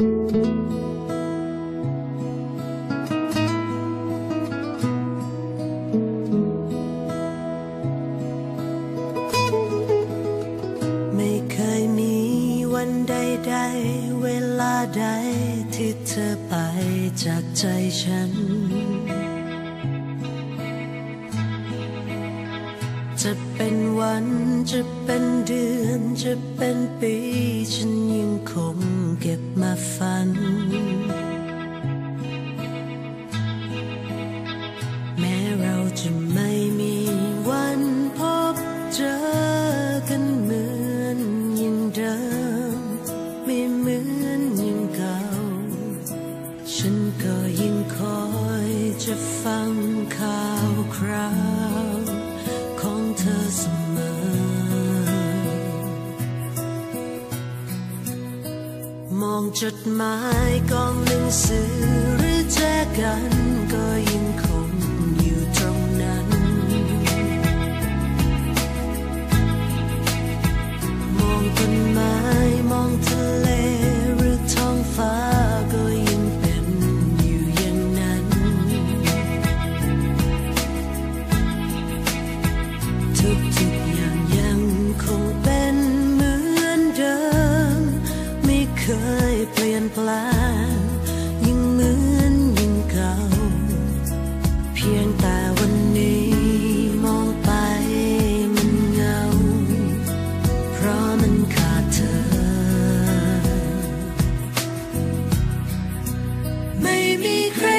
ไม่เคยมีวันใดๆ เวลาใดที่เธอไปจากใจฉัน จะเป็นวันจะเป็นเดือนจะเป็นปี ฉันยังคงเก็บมาฝัน แม้เราจะไม่มีวันพบเจอกันเหมือนย่งเดิม ไม่เหมือนย่งเก่า ฉันก็ยังคอยจะฟังข่าวคราว องจดหมายกองหนังสือหรือแจกันก็ยัง ลี่ยนแปลงยังเหมือนยังเก่า เพียงแต่วันนี้มองไปมันเหงา เพราะมันขาดเธอ ไม่มีใคร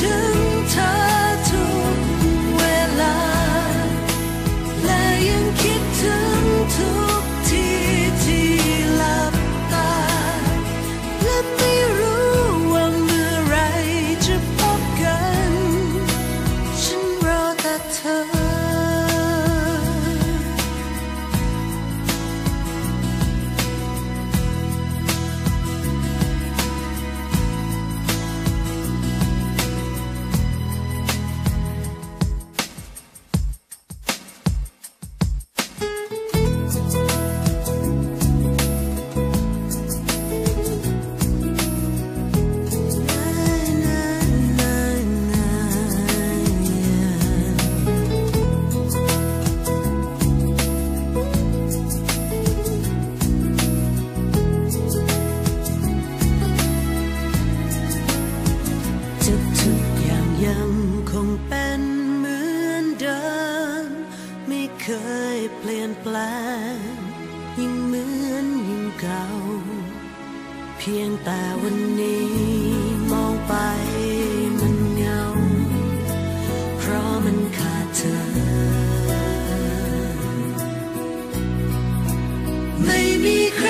ยั ยเปลี่ยนแปลงยังเหมือนยังเก่า เพียงแต่วันนี้มองไปมันเหงา เพราะมันขาดเธอ ไม่มีใค